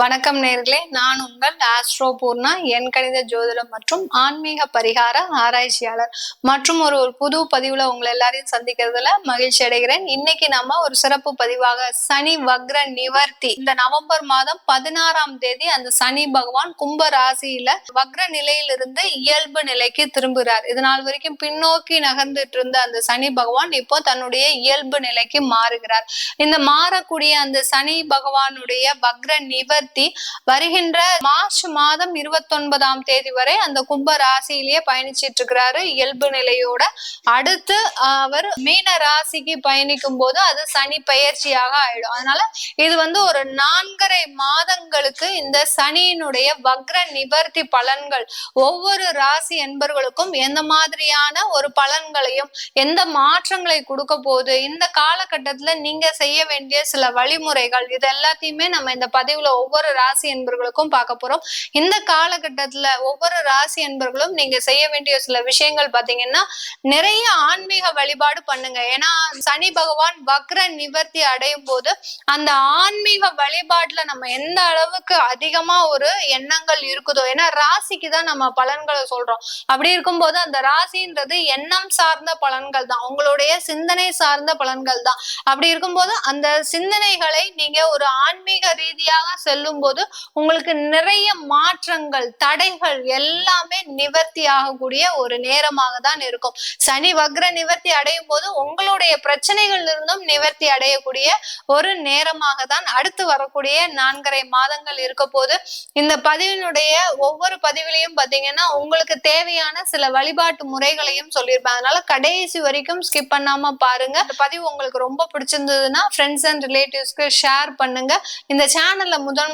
வணக்கம் நேர்களே. நான் உங்கள் ஆஸ்ட்ரோ பூர்ணா என் கணித ஜோதிடம் மற்றும் ஆன்மீக பரிகார ஆராய்ச்சியாளர். மற்றும் ஒரு ஒரு புது பதிவுல உங்களை எல்லாரையும் சந்திக்கிறதுல மகிழ்ச்சி அடைகிறேன். இன்னைக்கு நம்ம ஒரு சிறப்பு பதிவாக சனி வக்ர நிவர்த்தி. இந்த நவம்பர் மாதம் பதினாறாம் தேதி அந்த சனி பகவான் கும்ப ராசியில வக்ர நிலையிலிருந்து இயல்பு நிலைக்கு திரும்புகிறார் இது நாள் வரைக்கும் பின்னோக்கி நகர்ந்துட்டு இருந்த அந்த சனி பகவான் இப்போ தன்னுடைய இயல்பு நிலைக்கு மாறுகிறார். இந்த மாறக்கூடிய அந்த சனி பகவானுடைய வக்ர நிகழ்த்தி வருகின்ற மார்ச் மாதம் இருபத்தி ஒன்பதாம் தேதி வரை அந்த கும்ப ராசியிலேயே பயணிச்சிட்டு இருக்கிறாரு. இயல்பு நிலையோட அடுத்து அவர் மீன ராசிக்கு பயணிக்கும் போது அது சனி பயிற்சியாக ஆயிடும். அதனால இது வந்து ஒரு நான்கரை மாதங்களுக்கு இந்த சனியினுடைய வக்ர நிவர்த்தி பலன்கள் ஒவ்வொரு ராசி என்பர்களுக்கும் எந்த மாதிரியான ஒரு பலன்களையும் எந்த மாற்றங்களை கொடுக்க போகுது இந்த காலகட்டத்துல நீங்க செய்ய வேண்டிய சில வழிமுறைகள் இது எல்லாத்தையுமே நம்ம இந்த பதிவுல ஒவ்வொரு ராசி என்பர்களுக்கும் பார்க்க போறோம். இந்த காலகட்டத்துல ஒவ்வொரு ராசி என்பர்களும் நீங்க செய்ய வேண்டிய சில விஷயங்கள் பாத்தீங்கன்னா நிறைய ஆன்மீக வழிபாடு பண்ணுங்க. ஏன்னா சனி பகவான் வக்ர நிவர்த்தி அடையும் போது அந்த ஆன்மீக வழிபாட்டுல நம்ம எந்த அளவுக்கு அதிகமா ஒரு எண்ணங்கள் இருக்குதோ ஏன்னா ராசிக்கு தான் நம்ம பலன்களை சொல்றோம். அப்படி இருக்கும்போது அந்த ராசின்றது எண்ணம் சார்ந்த பலன்கள் தான். உங்களுடைய சிந்தனை சார்ந்த பலன்கள் தான். அப்படி இருக்கும்போது அந்த சிந்தனைகளை நீங்க ஒரு ஆன்மீக ரீதியாக செல்லும் போது உங்களுக்கு நிறைய மாற்றங்கள் தடைகள் எல்லாமே நிவர்த்தி ஆகக்கூடிய ஒரு நேரமாக தான் இருக்கும். சனி வக்ர நிவர்த்தி அடையும் போது உங்களுடைய பிரச்சனைகள் இருந்தும் நிவர்த்தி அடையக்கூடிய ஒரு நேரமாக தான் அடுத்து வரக்கூடிய நான்கரை மாதங்கள் இருக்க போது இந்த பதிவினுடைய ஒவ்வொரு பதிவிலையும் பாத்தீங்கன்னா உங்களுக்கு தேவையான சில வழிபாட்டு முறைகளையும் சொல்லியிருப்பேன் அதனால கடைசி வரைக்கும் ஸ்கிப் பண்ணாம பாருங்க. இந்த பதிவு உங்களுக்கு ரொம்ப பிடிச்சிருந்ததுன்னா ஃப்ரெண்ட்ஸ் அண்ட் ரிலேட்டிவ்ஸ்க்கு ஷேர் பண்ணுங்க. இந்த சேனல்ல முதல்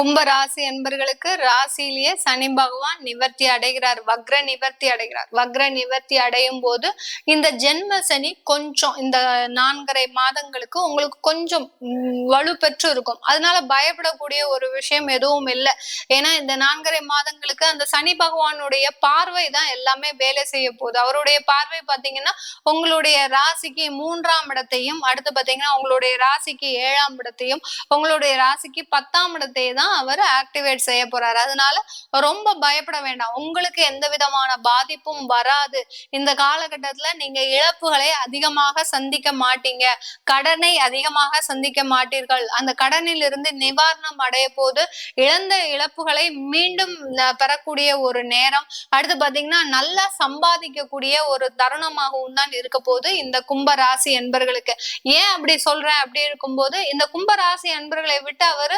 கும்ப ராசி என்பர்களுக்கு ராசியிலேயே சனி பகவான் நிவர்த்தி அடைகிறார். வக்ர நிவர்த்தி அடைகிறார். வக்ர நிவர்த்தி அடையும் போது இந்த ஜென்ம சனி கொஞ்சம் இந்த நான்கரை மாதங்களுக்கு உங்களுக்கு கொஞ்சம் வலு வலுப்பெற்று இருக்கும். அதனால பயப்படக்கூடிய ஒரு விஷயம் எதுவும் இல்லை. ஏன்னா இந்த நான்கரை மாதங்களுக்கு அந்த சனி பகவானுடைய பார்வை தான் எல்லாமே வேலை செய்ய போகுது. அவருடைய பார்வை பார்த்தீங்கன்னா உங்களுடைய ராசிக்கு மூன்றாம் இடத்தையும் அடுத்து பார்த்தீங்கன்னா உங்களுடைய ராசிக்கு ஏழாம் இடத்தையும் உங்களுடைய ராசிக்கு பத்தாம் இடத்தையும் தான் அவர் ஆக்டிவேட் செய்ய போறாரு. அதனால ரொம்ப பயப்பட வேண்டாம். உங்களுக்கு எந்த விதமான பாதிப்பும் வராது. இந்த காலகட்டத்துல நீங்க இழப்புகளை அதிகமாக சந்திக்க மாட்டீங்க. கடனை அதிகமாக சந்திக்க மாட்டீர்கள். அந்த கடனில் இருந்து நிவாரணம் அடைய போது இழந்த இழப்புகளை மீண்டும் பெறக்கூடிய ஒரு நேரம். அடுத்து பாத்தீங்கன்னா நல்லா சம்பாதிக்கக்கூடிய ஒரு தருணமாகவும் தான் இருக்க போது இந்த கும்ப ராசி என்பர்களுக்கு ஏன் அப்படி சொல்றேன்? அப்படி இருக்கும்போது இந்த கும்ப ராசி அன்பர்களை விட்டு அவர்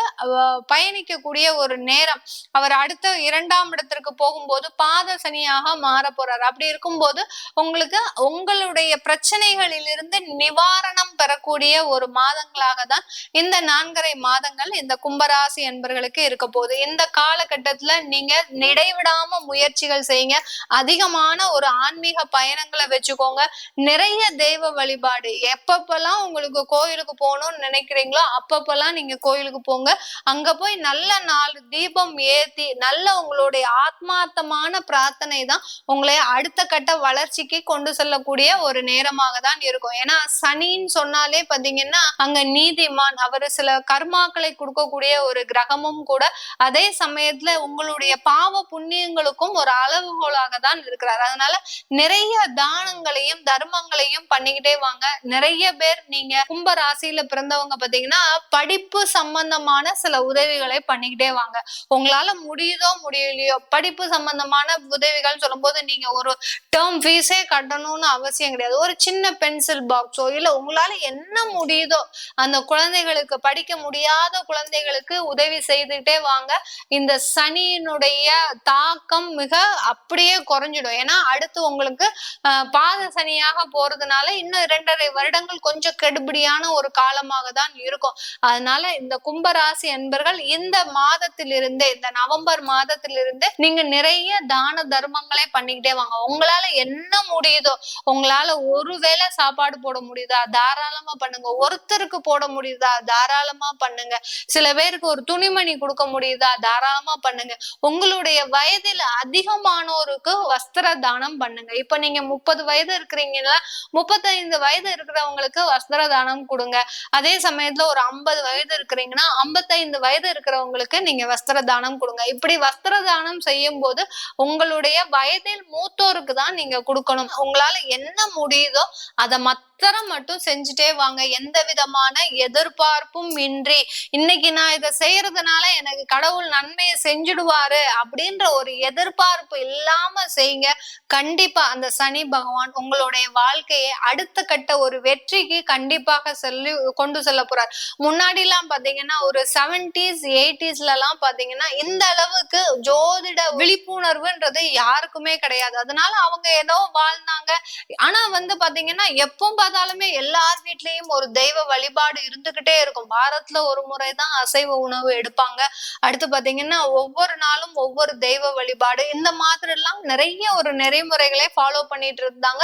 பயணிக்கக்கூடிய ஒரு நேரம். அவர் அடுத்த இரண்டாம் இடத்திற்கு போகும்போது பாத சனியாக மாற போறார். அப்படி இருக்கும்போது உங்களுக்கு உங்களுடைய பிரச்சனைகளிலிருந்து நிவாரணம் பெறக்கூடிய ஒரு மாதங்களாக தான் இந்த நான்கரை மாதங்கள் இந்த கும்பராசி என்பர்களுக்கு இருக்க போகுது. இந்த காலகட்டத்துல நீங்க இடைவிடாம முயற்சிகள் செய்யுங்க. அதிகமான ஒரு ஆன்மீக பயணங்களை வச்சுக்கோங்க. நிறைய தெய்வ வழிபாடு. எப்பப்பெல்லாம் உங்களுக்கு கோயிலுக்கு போகணும்னு நினைக்கிறீங்களோ அப்பப்பெல்லாம் நீங்க கோயிலுக்கு போங்க. அங்க போய் நல்ல நாள் தீபம் ஏத்தி நல்ல உங்களுடைய ஆத்மார்த்தமான பிரார்த்தனை தான் உங்களை அடுத்த கட்ட வளர்ச்சிக்கு கொண்டு செல்லக்கூடிய ஒரு நேரமாக தான் இருக்கும். ஏன்னா சனின்னு சொன்னாலே பாத்தீங்கன்னா அங்க நீதிமான் அவர் சில கர்மாக்களை கொடுக்கக்கூடிய ஒரு கிரகமும் கூட அதே சமயத்துல உங்களுடைய பாவ புண்ணியங்களுக்கும் ஒரு அளவுகோலாக தான் இருக்கிறார். அதனால நிறைய தானங்களையும் தர்மங்களையும் பண்ணிக்கிட்டே வாங்க. நிறைய பேர் நீங்க கும்ப ராசியில பிறந்தவங்க பாத்தீங்கன்னா படிப்பு சம்பந்தமான சில உதவிகளை பண்ணிக்கிட்டே வாங்க. உங்களால முடியுதோ முடியலையோ படிப்பு சம்பந்தமான உதவிகள் சொல்லும்போது நீங்க ஒரு டேர்ம் ஃபீஸே கட்டணும்னு அவசியம் கிடையாது. ஒரு சின்ன பென்சில் பாக்ஸோ இல்ல உங்களால என்ன முடியுதோ அந்த குழந்தைகளுக்கு படிக்க முடியாத குழந்தைகளுக்கு உதவி செய்துட்டே வாங்க. இந்த சனியினுடைய தாக்கம் மிக அப்படியே குறைஞ்சிடும். ஏன்னா அடுத்து உங்களுக்கு ஆஹ், பாத சனியாக போறதுனால இன்னும் இரண்டரை வருடங்கள் கொஞ்சம் கெடுபடியான ஒரு காலமாக தான் இருக்கும். அதனால இந்த கும்பராசி என்பர்கள் இந்த மாதத்திலிருந்தே இந்த நவம்பர் மாதத்திலிருந்து நீங்க நிறைய தான தர்மங்களே பண்ணிக்கிட்டே வாங்க. உங்களால என்ன முடியுதோ உங்களால ஒருவேளை சாப்பாடு போட முடியுதா தாராளமா பண்ணுங்க. ஒருத்தருக்கு போட முடியுதா தாராளமா பண்ணுங்க. சில பேருக்கு ஒரு துணிமணி கொடுக்க முடியுதா தாராளமா பண்ணுங்க. உங்களுடைய வயதில் அதிகமானோருக்கு வஸ்திர தானம் பண்ணுங்க. இப்ப நீங்க முப்பது வயது இருக்கிறீங்கன்னா முப்பத்தைந்து வயது இருக்கிறவங்களுக்கு வஸ்திர தானம் கொடுங்க. அதே சமயத்துல ஒரு ஐம்பது வயது இருக்கிறீங்கன்னா ஐம்பத்தைந்து வயது இருக்கிற இருக்கிறவங்களுக்கு நீங்க வஸ்திர தானம் கொடுங்க. இப்படி வஸ்திர தானம் செய்யும் போது உங்களுடைய வயதில் மூத்தோருக்கு தான் நீங்க கொடுக்கணும். உங்களால என்ன முடியுதோ அதை மத்தர மட்டும் செஞ்சுட்டே வாங்க. எந்த விதமான எதிர்பார்ப்பும் இன்றி இன்னைக்கு நான் இதை செய்யறதுனால எனக்கு கடவுள் நன்மையை செஞ்சுடுவாரு அப்படின்ற ஒரு எதிர்பார்ப்பு இல்லாம செய்யுங்க. கண்டிப்பா அந்த சனி பகவான் உங்களுடைய வாழ்க்கையை அடுத்த கட்ட ஒரு வெற்றிக்கு கண்டிப்பாக சொல்லி கொண்டு செல்ல போறார். முன்னாடி எல்லாம் பாத்தீங்கன்னா ஒரு செவன்டிஸ் எயிட்டிஸ்லலாம் பார்த்தீங்கன்னா பாத்தீங்கன்னா இந்த அளவுக்கு ஜோதிட விழிப்புணர்வுன்றது யாருக்குமே கிடையாது. அதனால அவங்க ஏதோ வாழ்ந்தாங்க. ஆனா வந்து பாத்தீங்கன்னா எப்போ பார்த்தாலுமே எல்லார் வீட்லயும் ஒரு தெய்வ வழிபாடு இருந்துகிட்டே இருக்கும். வாரத்துல ஒரு முறை தான் அசைவ உணவு எடுப்பாங்க. அடுத்து பாத்தீங்கன்னா ஒவ்வொரு நாளும் ஒவ்வொரு தெய்வ வழிபாடு. இந்த மாதிரி எல்லாம் நிறைய ஒரு நெறிமுறைகளை ஃபாலோ பண்ணிட்டு இருந்தாங்க.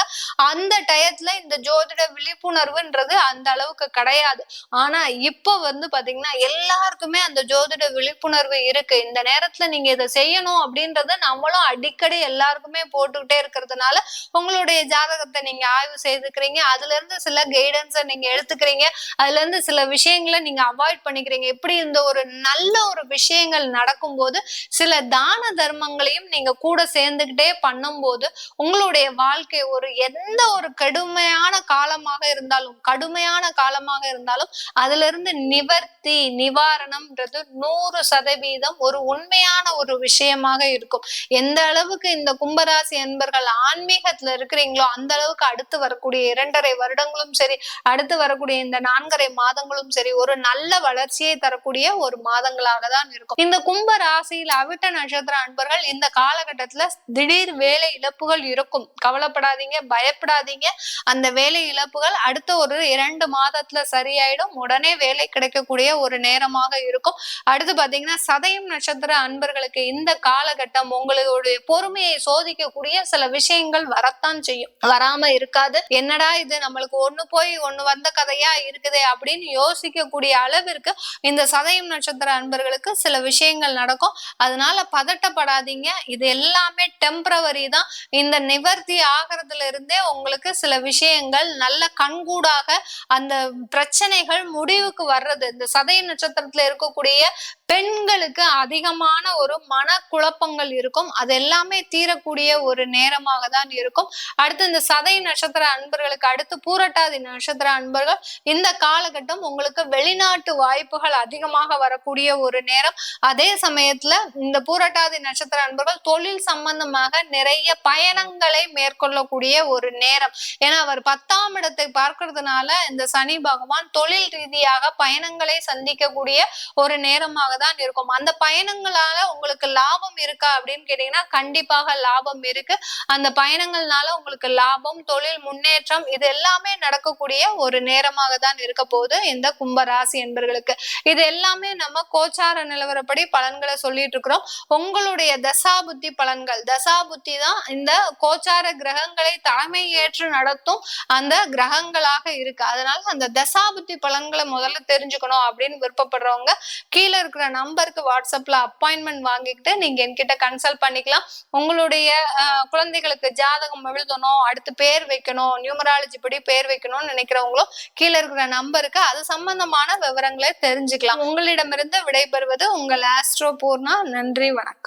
அந்த டயத்துல இந்த ஜோதிட விழிப்புணர்வுன்றது அந்த அளவுக்கு கிடையாது. ஆனா இப்போ வந்து பாத்தீங்கன்னா எல்லாருக்குமே அந்த ஜோதிட விழிப்புணர்வு இருக்கு. இந்த நேரத்துல நீங்க இதை செய்யணும் அப்படின்றத நம்மளும் அடிக்கடி எல்லாருக்குமே போட்டுக்கிட்டே இருக்கிறதுனால உங்களுடைய ஜாதகத்தை நீங்க ஆய்வு செய்துக்கிறீங்க. அதுல இருந்து சில கைடன்ஸை நீங்க எடுத்துக்கிறீங்க. அதுல இருந்து சில விஷயங்களை நீங்க அவாய்ட் பண்ணிக்கிறீங்க. இப்படி இந்த ஒரு நல்ல ஒரு விஷயங்கள் நடக்கும்போது சில தான தர்மங்களையும் நீங்க கூட சேர்ந்துக்கிட்டே பண்ணும்போது உங்களுடைய வாழ்க்கை ஒரு எந்த ஒரு கடுமையான காலமாக இருந்தாலும் கடுமையான காலமாக இருந்தாலும் அதுல இருந்து நிவர்த்தி நிவாரணம்ன்றது நூறு சதவீதம் ஒரு உண்மையான ஒரு விஷயமாக இருக்கும். எந்த அளவுக்கு இந்த கும்பராசி என்பர்கள் ஆன்மீகத்துல இருக்கிறீங்களோ அந்த அளவுக்கு அடுத்து வரக்கூடிய இரண்டரை வருடங்களும் சரி அடுத்து வரக்கூடிய இந்த நான்கரை மாதங்களும் சரி ஒரு நல்ல வளர்ச்சியை தரக்கூடிய ஒரு மாதங்களாக தான் இருக்கும். இந்த கும்ப ராசியில் அவிட்ட நட்சத்திர அன்பர்கள் இந்த காலகட்டத்துல திடீர் வேலை இழப்புகள் இருக்கும். கவலைப்படாதீங்க பயப்படாதீங்க. அந்த வேலை இழப்புகள் அடுத்த ஒரு இரண்டு மாதத்துல சரியாயிடும். உடனே வேலை கிடைக்கக்கூடிய ஒரு நேரமாக இருக்கும். அடுத்து பாத்தீங்கன்னா சதயம் நட்சத்திர அன்பர்களுக்கு இந்த காலகட்டம் உங்களுடைய பொறுமையை சோதிக்கக்கூடிய சில விஷயங்கள் வரத்தான் செய்யும். வராம இருக்காது. என்னடா இது? நம்மளுக்கு ஒண்ணு போய் ஒண்ணு வந்த கதையா இருக்குதே அப்படின்னு யோசிக்கக்கூடிய அளவிற்கு இந்த சதயம் நட்சத்திர அன்பர்களுக்கு சில விஷயங்கள் நடக்கும். அதனால பதட்டப்படாதீங்க. இது எல்லாமே டெம்பரவரி தான். இந்த நிவர்த்தி ஆகிறதுல இருந்தே உங்களுக்கு சில விஷயங்கள் நல்ல கண்கூடாக அந்த பிரச்சனைகள் முடிவுக்கு வர்றது. இந்த சதய நட்சத்திரத்துல இருக்கக்கூடிய பெண்களுக்கு அதிகமான ஒரு மன குழப்பங்கள் இருக்கும். அது எல்லாமே தீரக்கூடிய ஒரு நேரமாக தான் இருக்கும். அடுத்து இந்த சதை நட்சத்திர அன்பர்களுக்கு அடுத்து பூரட்டாதி நட்சத்திர அன்பர்கள் இந்த காலகட்டம் உங்களுக்கு வெளிநாட்டு வாய்ப்புகள் அதிகமாக வரக்கூடிய ஒரு நேரம். அதே சமயத்துல இந்த பூரட்டாதி நட்சத்திர அன்பர்கள் தொழில் சம்பந்தமாக நிறைய பயணங்களை மேற்கொள்ளக்கூடிய ஒரு நேரம். ஏன்னா அவர் பத்தாம் இடத்தை பார்க்கறதுனால இந்த சனி பகவான் தொழில் ரீதியாக பயணங்களை சந்திக்கக்கூடிய ஒரு நேரமாக தான் இருக்கும். அந்த பயணங்களால உங்களுக்கு லாபம் இருக்கா அப்படின்னு கேட்டீங்கன்னா கண்டிப்பாக லாபம் இருக்கு. அந்த பயணங்கள்னால உங்களுக்கு லாபம் தொழில் முன்னேற்றம் இது எல்லாமே நடக்கக்கூடிய ஒரு நேரமாக தான் இருக்க போகுது இந்த கும்பராசி என்பர்களுக்கு. இது எல்லாமே நம்ம கோச்சார நிலவரப்படி பலன்களை சொல்லிட்டு இருக்கிறோம். உங்களுடைய தசாபுத்தி பலன்கள் தசாபுத்தி தான் இந்த கோச்சார கிரகங்களை தலைமை ஏற்று நடத்தும் அந்த கிரகங்களாக இருக்கு. அதனால அந்த தசாபுத்தி பலன்களை முதல்ல தெரிஞ்சுக்கணும் அப்படின்னு விருப்பப்படுறவங்க கீழே கீழே இருக்கிற நம்பருக்கு வாட்ஸ்அப்ல அப்பாயின்மெண்ட் வாங்கிக்கிட்டு நீங்க என்கிட்ட கன்சல்ட் பண்ணிக்கலாம். உங்களுடைய குழந்தைகளுக்கு ஜாதகம் எழுதணும் அடுத்து பேர் வைக்கணும் நியூமராலஜி படி பேர் வைக்கணும்னு நினைக்கிறவங்களும் கீழே இருக்கிற நம்பருக்கு அது சம்பந்தமான விவரங்களை தெரிஞ்சுக்கலாம். உங்களிடமிருந்து விடைபெறுவது உங்கள் ஆஸ்ட்ரோ பூர்ணா நன்றி வணக்கம்.